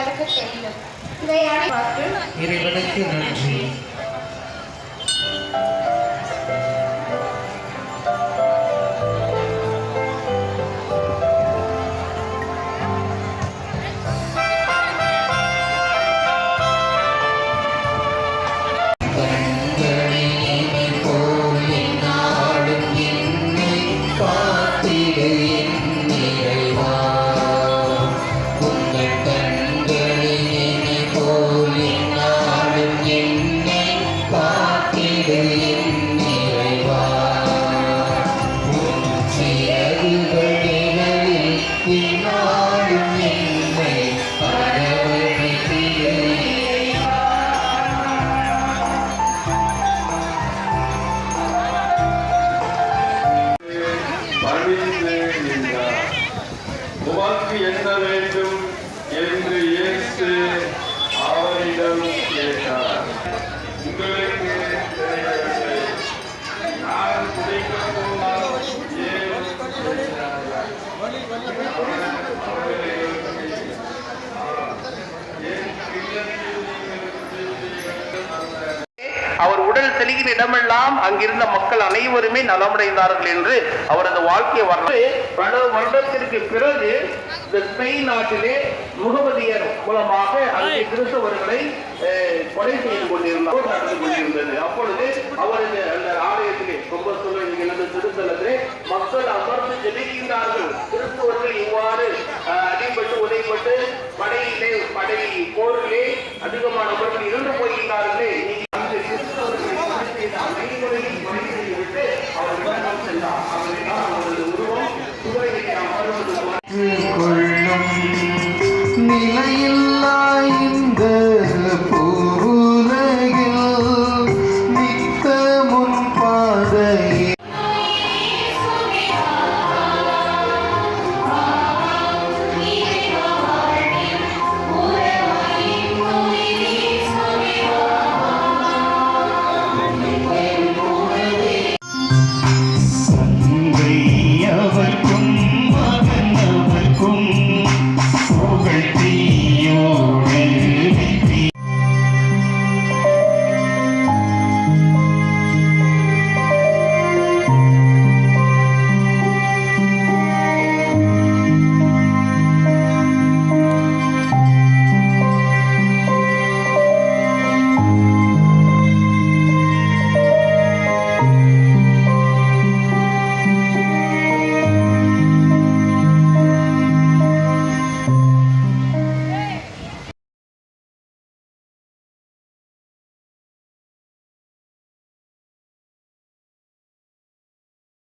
எங்களுக்கு தெரியும் இறைவனுக்கு நன்றி. உமக்கு என்ன வேண்டும் என்று இயேசு அவரிடம் கேட்டார் உங்களுக்கு கடல் உடல் இடமெல்லாம் அங்கிருந்த மக்கள் அனைவருமே நலமடைந்தார்கள் என்று அவரது வாழ்க்கை வரலாறு. பல வருடத்திற்கு பிறகு இந்த ஸ்பெயின் நாட்டிலே முகமதியர் மூலமாக அங்கே கிறிஸ்தவர்களை கொலை செய்து கொண்டிருந்தார் நடந்து கொண்டிருந்தது. அப்பொழுது அவரது அந்த ஆலயத்திலே ரொம்ப சொல்ல திருத்தலத்திலே மக்கள் அமர்ந்து ஜெபிக்கின்றார்கள். கிறிஸ்தவர்கள் இவ்வாறு அடிபட்டு உதைப்பட்டு படையிலே படை போரிலே நிலையில்லா இந்த போ.